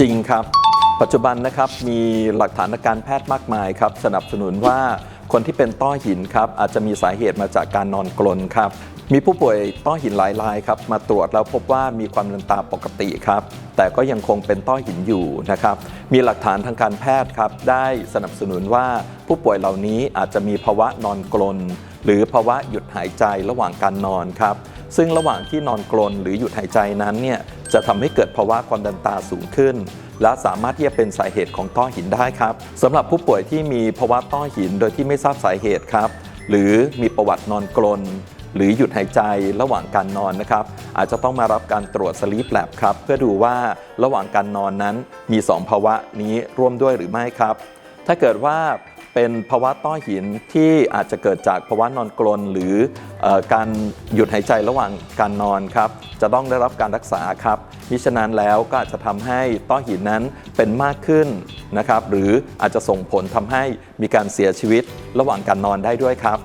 จริงครับ ปัจจุบันนะครับมีหลักฐานทางการแพทย์มากมายครับสนับสนุนว่าคนที่เป็นต้อหินครับอาจจะมีสาเหตุมาจากการนอนกลนครับมีผู้ป่วยต้อหินหลายรายครับมาตรวจแล้วพบว่ามีความเลือนตาปกติครับแต่ก็ยังคงเป็นต้อหินอยู่นะครับมีหลักฐานทางการแพทย์ครับได้สนับสนุนว่าผู้ป่วยเหล่านี้อาจจะมีภาวะนอนกลนหรือภาวะหยุดหายใจระหว่างการนอนครับซึ่งระหว่างที่นอนกลนหรือหยุดหายใจนั้นเนี่ย จะทำให้เกิดภาวะความดันตาสูงขึ้น และสามารถที่จะเป็นสาเหตุของต้อหินได้ครับสำหรับผู้ป่วยที่มีภาวะต้อหินโดยที่ไม่ทราบสาเหตุครับ หรือมีประวัตินอนกลนหรือหยุดหายใจระหว่างการนอนนะครับ อาจจะต้องมารับการตรวจสลีปแลบครับ เพื่อดูว่าระหว่างการนอนนั้นมี 2 ภาวะนี้ร่วมด้วยหรือไม่ครับ ถ้าเกิดว่า เป็นภาวะต้อหินที่อาจจะเกิดจากภาวะนอนกรนหรือออการหยุดหายใจระหว่างการนอนครับ จะต้องได้รับการรักษาครับมิฉะนั้นแล้วก็อาจจะทำให้ต้อหินนั้นเป็นมากขึ้นนะครับ หรืออาจจะส่งผลทำให้มีการเสียชีวิตระหว่างการนอนได้ด้วยครับ